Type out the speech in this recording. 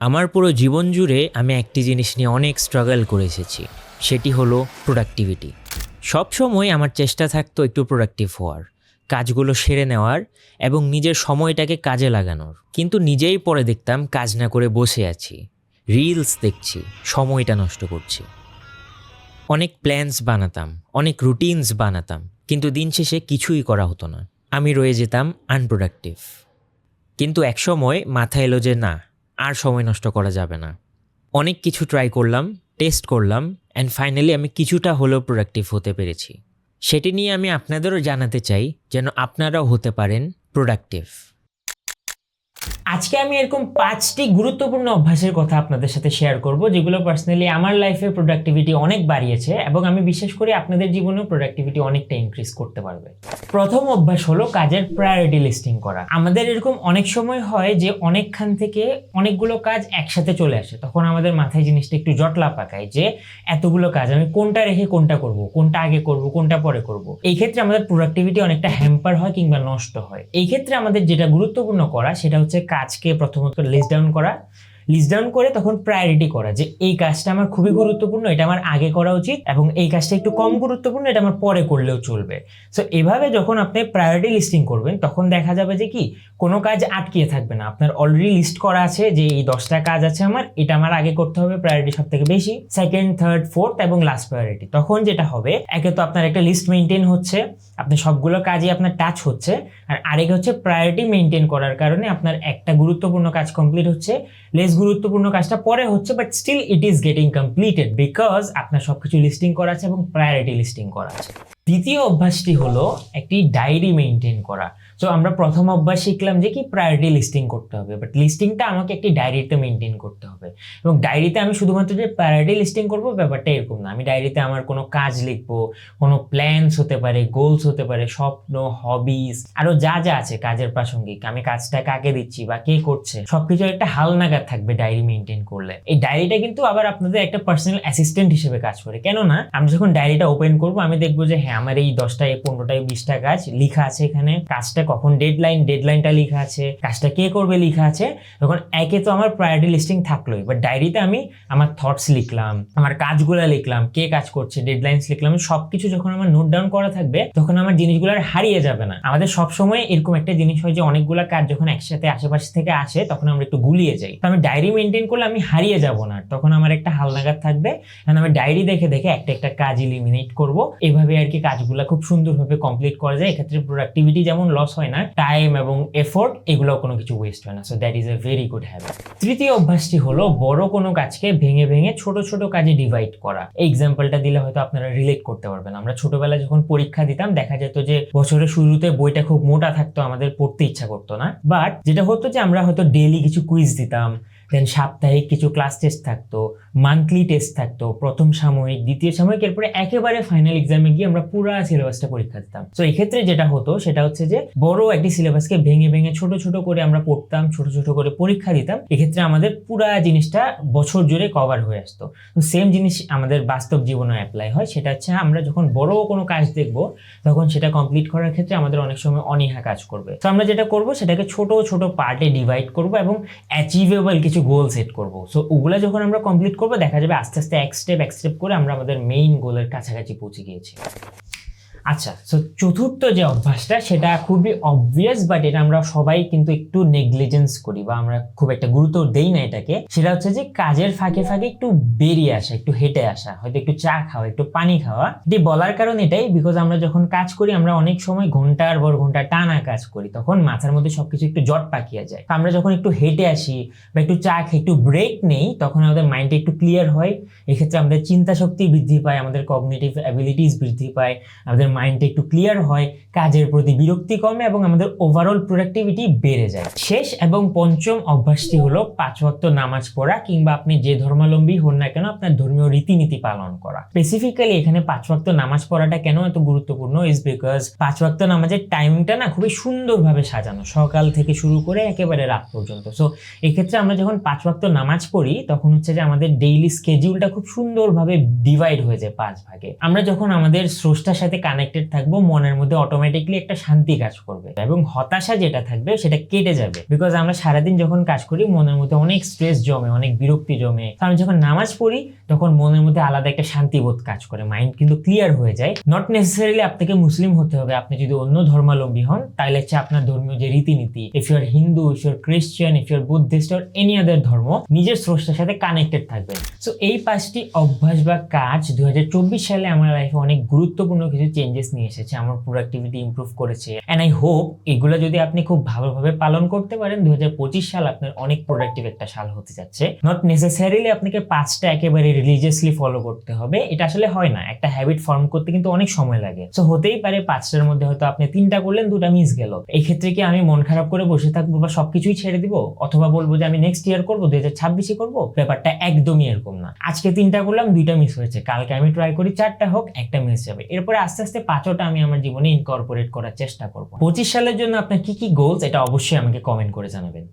আমার পুরো জীবন জুড়ে আমি একটি জিনিস নিয়ে অনেক স্ট্রাগল করে এসেছি, সেটি হলো প্রোডাক্টিভিটি সবসময় আমার চেষ্টা থাকতো একটু প্রোডাক্টিভ হওয়ার, কাজগুলো সেরে নেওয়ার এবং নিজের সময়টাকে কাজে লাগানোর। কিন্তু নিজেই পরে দেখতাম কাজ না করে বসে আছি রিলস দেখছি, সময়টা নষ্ট করছি। অনেক প্ল্যানস বানাতাম, অনেক রুটিনস বানাতাম, কিন্তু দিন শেষে কিছুই করা হতো না। আমি রয়ে যেতাম আনপ্রোডাক্টিভ কিন্তু একসময় মাথা এলো যে না আর সময় নষ্ট করা যাবে না। অনেক কিছু ট্রাই করলাম টেস্ট করলাম অ্যান্ড ফাইনালি আমি কিছুটা হলেও প্রোডাক্টিভ হতে পেরেছি। সেটি নিয়ে আমি আপনাদেরও জানাতে চাই যেন আপনারাও হতে পারেন প্রোডাক্টিভ আজকে আমি এরকম পাঁচটি গুরুত্বপূর্ণ অভ্যাসের কথা আপনাদের সাথে শেয়ার করব, যেগুলো পার্সোনালি আমার লাইফে প্রোডাক্টিভিটি অনেক বাড়িয়েছে এবং আমি বিশ্বাস করি আপনাদের জীবনেও প্রোডাক্টিভিটি অনেকটা ইনক্রিজ করতে পারবে। প্রথম অভ্যাস হলো কাজের প্রায়োরিটি লিস্টিং করা। আমাদের এরকম অনেক সময় হয় যে অনেকখান থেকে অনেকগুলো কাজ একসাথে চলে আসে, তখন আমাদের মাথায় জিনিসটা একটু জটলা পাকায় যে এতগুলো কাজ আমি কোনটা রেখে কোনটা করব, কোনটা আগে করব, কোনটা পরে করব। এই ক্ষেত্রে আমাদের প্রোডাক্টিভিটি অনেকটা হ্যাম্পার হয় কিংবা নষ্ট হয়। এই ক্ষেত্রে আমাদের যেটা গুরুত্বপূর্ণ করা, সেটা হচ্ছে কাজকে প্রথমত লিস্ট ডাউন করা। লিস্ট ডাউন করে তখন প্রায়োরিটি করা যে এই কাজটা আমার খুবই গুরুত্বপূর্ণ, এটা আমার আগে করা উচিত এবং এই কাজটা একটু কম গুরুত্বপূর্ণ, এটা আমার পরে করলেও চলবে। সো এভাবে যখন আপনি প্রায়োরিটি লিস্টিং করবেন, তখন দেখা যাবে যে কি, কোনো কাজ আটকিয়ে থাকবে না। আপনার অলরেডি লিস্ট করা আছে যে এই দশটা কাজ আছে আমার, এটা আমার আগে করতে হবে প্রায়োরিটি সব থেকে বেশি। সেকেন্ড থার্ড ফোর্থ এবং লাস্ট প্রায়োরিটি তখন যেটা হবে, একে তো আপনার একটা লিস্ট মেনটেন হচ্ছে, আপনি সবগুলো কাজই আপনার টাচ হচ্ছে, আর আরেক হচ্ছে প্রায়োরিটি মেনটেন করার কারণে আপনার একটা গুরুত্বপূর্ণ কাজ কমপ্লিট হচ্ছে লেস গুরুত্বপূর্ণ কাজটা পরে হচ্ছে but still it is getting completed because আপনার সবকিছু লিস্টিং করা আছে এবং প্রায়োরিটি লিস্টিং করা আছে। দ্বিতীয় অভ্যাসটি হলো একটি ডায়েরি মেনটেন করা। সো আমরা প্রথম অভ্যাস শিখলাম যে কি প্রায়োরিটি লিস্টিং করতে হবে। বাট লিস্টিংটা আমাকে একটি ডায়েরিতে মেনটেন করতে হবে। এবং ডায়েরিতে আমি শুধুমাত্র যে প্রায়োরিটি লিস্টিং করব ব্যাপারটা এরকম না। আমি ডায়েরিতে আমার কোনো কাজ লিখব, কোনো প্ল্যানস হতে পারে গোলস হতে পারে, স্বপ্ন হবিস আরও যা যা আছে কাজের প্রাসঙ্গিক। আমি কাজটা কাকে দিচ্ছি বা কে করছে সব সবকিছু একটা হালনাগাদ থাকবে ডায়েরি মেনটেন করলে। এই ডায়েরিটা কিন্তু আবার আপনাদের একটা পার্সোনাল অ্যাসিস্ট্যান্ট হিসেবে কাজ করে। কেননা আমি যখন ডায়েরিটা ওপেন করব, আমি দেখব যে হ্যাঁ আমার এই দশটায়, পনেরোটায়, বিশটা কাজ লিখা আছে এখানে। কাজটা কখন ডেডলাইন ডেডলাইনটা লেখা আছে, কাজটা কে করবে লেখা আছে, তখন একে তো আমার প্রায়োরিটি লিস্টিং থাকলোই। বাট ডায়েরিতে আমি আমার থটস লিখলাম, আমার কাজগুলো লিখলাম, কে কাজ করছে ডেডলাইন্স লিখলাম, সবকিছু যখন আমার নোট ডাউন করা থাকবে, তখন আমার জিনিসগুলো আর হারিয়ে যাবে না। আমাদের সবসময় এরকম একটা জিনিস হয় যে অনেকগুলো কাজ যখন একসাথে আশেপাশে থেকে আসে, তখন আমরা একটু গুলিয়ে যাই। তো আমি ডায়েরি মেনটেন করলে আমি হারিয়ে যাব না, তখন আমার একটা হালনাগাদ থাকবে। কারণ আমি ডায়েরি দেখে দেখে একটা একটা কাজ ইলিমিনেট করব। এভাবে আর কি কাজগুলো খুব সুন্দরভাবে কমপ্লিট করা যায়। এক্ষেত্রে প্রোডাক্টিভিটি যেমন লস হয় না টাইম এবং এফোর্ট এগুলো কোনো কিছু ওয়েস্ট হয় না। So that is a very good habit তৃতীয় অভ্যাসটি হলো বড় কোনো কাজকে ভেঙে ভেঙে ছোট ছোট কাজে ডিভাইড করা। এই এক্সাম্পলটা দিলে হয়তো আপনারা রিলেট করতে পারবেন। আমরা ছোটবেলায় যখন পরীক্ষা দিতাম, দেখা যেত যে বছরের শুরুতে বইটা খুব মোটা থাকতো, আমাদের পড়তে ইচ্ছা করতো না। বাট যেটা হতো যে আমরা হয়তো ডেলি কিছু কুইজ দিতাম দেন সাপ্তাহিক কিছু ক্লাস টেস্ট থাকতো মান্থলি টেস্ট থাকতো, প্রথম সাময়িক, দ্বিতীয় সাময়িক, এরপরে একেবারে ফাইনাল এক্সামে গিয়ে আমরা পুরো সিলেবাসটা পরীক্ষা দিতাম। তো এক্ষেত্রে যেটা হতো, সেটা হচ্ছে যে বড় একটি সিলেবাসকে ভেঙে ভেঙে ছোট ছোট করে আমরা পড়তাম, ছোট ছোট করে পরীক্ষা দিতাম। এক্ষেত্রে আমাদের পুরা জিনিসটা বছর জুড়ে কভার হয়ে আসতো। তো সেম জিনিস আমাদের বাস্তব জীবনে অ্যাপ্লাই হয়, সেটা হচ্ছে আমরা যখন বড় কোনো কাজ দেখব, তখন সেটা কমপ্লিট করার ক্ষেত্রে আমাদের অনেক সময় অনীহা কাজ করবে। তো আমরা যেটা করব, সেটাকে ছোট ছোট পার্টে ডিভাইড করব এবং অ্যাচিভেবল কিছু গোল সেট করব। সো ওগুলো যখন আমরা কমপ্লিট করব, দেখা যাবে আস্তে আস্তে এক স্টেপ এক স্টেপ করে আমরা আমাদের মেইন গোলের কাছাকাছি পৌঁছে গিয়েছি। আচ্ছা সো চতুর্থ যে অভ্যাসটা, সেটা খুবই অবভিয়াস বাট এটা আমরা সবাই কিন্তু একটু নেগলিজেন্স করি বা আমরা খুব একটা গুরুত্ব দেই না এটাকে। সেটা হচ্ছে যে কাজের ফাঁকে ফাঁকে একটু বেরিয়ে আসা, একটু হেঁটে আসা, হয়তো একটু চা খাওয়া, একটু পানি খাওয়া। এটি বলার কারণ এটাই বিকজ আমরা যখন কাজ করি, আমরা অনেক সময় ঘণ্টার পর ঘণ্টা টানা কাজ করি, তখন মাথার মধ্যে সবকিছু একটু জট পাকিয়ে যায়। আমরা যখন একটু হেঁটে আসি বা একটু চা খাই একটু ব্রেক নেই, তখন আমাদের মাইন্ডটা একটু ক্লিয়ার হয়। এক্ষেত্রে আমাদের চিন্তা শক্তি বৃদ্ধি পায়, আমাদের কগনেটিভ অ্যাবিলিটিস বৃদ্ধি পায়, আমাদের মাইন্ডটা একটু ক্লিয়ার হয়, কাজের প্রতি বিরক্তি কমে এবং আমাদের ওভারঅল প্রোডাক্টিভিটি বেড়ে যায়। শেষ এবং পঞ্চম অভ্যাসটি হলো পাঁচ ওয়াক্ত নামাজ পড়া কিংবা আপনি যে ধর্মাবলম্বী হন না কেন, আপনার ধর্মীয় রীতিনীতি পালন করা। স্পেসিফিক্যালি এখানে পাঁচ ওয়াক্ত নামাজ পড়াটা কেন এত গুরুত্বপূর্ণ ইজ বিকজ পাঁচ ওয়াক্ত নামাজের টাইমটা না খুবই সুন্দরভাবে সাজানো, সকাল থেকে শুরু করে একেবারে রাত পর্যন্ত। সো এক্ষেত্রে আমরা যখন পাঁচ ওয়াক্ত নামাজ পড়ি, তখন হচ্ছে যে আমাদের ডেইলি স্কেডিউলটা খুব সুন্দরভাবে ডিভাইড হয়ে যায় পাঁচ ভাগে। আমরা যখন আমাদের স্রষ্টার সাথে কানেক্ট কানেক্টেড থাকব, মনের মধ্যে অটোমেটিকলি একটা শান্তি কাজ করবে। এবং হতাশা যেটা থাকবে, সেটা কেটে যাবে। বিকজ আমরা সারাদিন যখন কাজ করি, মনের মধ্যে অনেক স্ট্রেস জমে, অনেক বিরক্তি জমে। আমি যখন নামাজ পড়ি, তখন মনের মধ্যে আলাদা একটা শান্তিবোধ কাজ করে। মাইন্ড কিন্তু ক্লিয়ার হয়ে যায়। নট নেসেসারিলি আপনাকে মুসলিম হতে হবে। আপনি যদি অন্য ধর্মাবলম্বী হন, তাহলে হচ্ছে আপনার ধর্মীয় যে রীতিনীতি if your Hindu if your Christian if your Buddhist or any other ধর্ম, নিজের স্রষ্টার সাথে কানেক্টেড থাকবেন সো এই পাঁচটি অভ্যাস বা কাজ দু হাজার চব্বিশ সালে আমার লাইফে অনেক গুরুত্বপূর্ণ কিছু চেঞ্জেস নিয়ে এসেছে, আমার প্রোডাক্টিভিটি ইমপ্রুভ করেছে। অ্যান্ড আই হোপ এগুলো যদি আপনি খুব ভালোভাবে পালন করতে পারেন দু সাল আপনার অনেক প্রোডাক্টিভ একটা সাল হতে যাচ্ছে। নট নেসেসারিলি আপনাকে পাঁচটা একেবারে রিলিজিয়াসলি ফলো করতে হবে, এটা আসলে হয় না। একটা হ্যাবিট ফর্ম করতে কিন্তু অনেক সময় লাগে। সো হতেই পারে পাঁচটার মধ্যে হয়তো আপনি তিনটা করলেন, দুটা মিস গেল। এই ক্ষেত্রে কি আমি মন খারাপ করে বসে থাকব বা সবকিছুই ছেড়ে দিব? অথবা বলব যে আমি নেক্সট ইয়ার করব দুই হাজার ছাব্বিশে করব? ব্যাপারটা একদমই এরকম না। আজকে তিনটা করলাম, দুইটা মিস হয়েছে। কালকে আমি ট্রাই করি, চারটা হোক, একটা মিস যাবে। এরপরে আস্তে আস্তে পাঁচটা আমি আমার জীবনে ইনকর্পোরেট করার চেষ্টা করব। পঁচিশ সালের জন্য আপনার কি কি গোলস এটা অবশ্যই আমাকে কমেন্ট করে জানাবেন।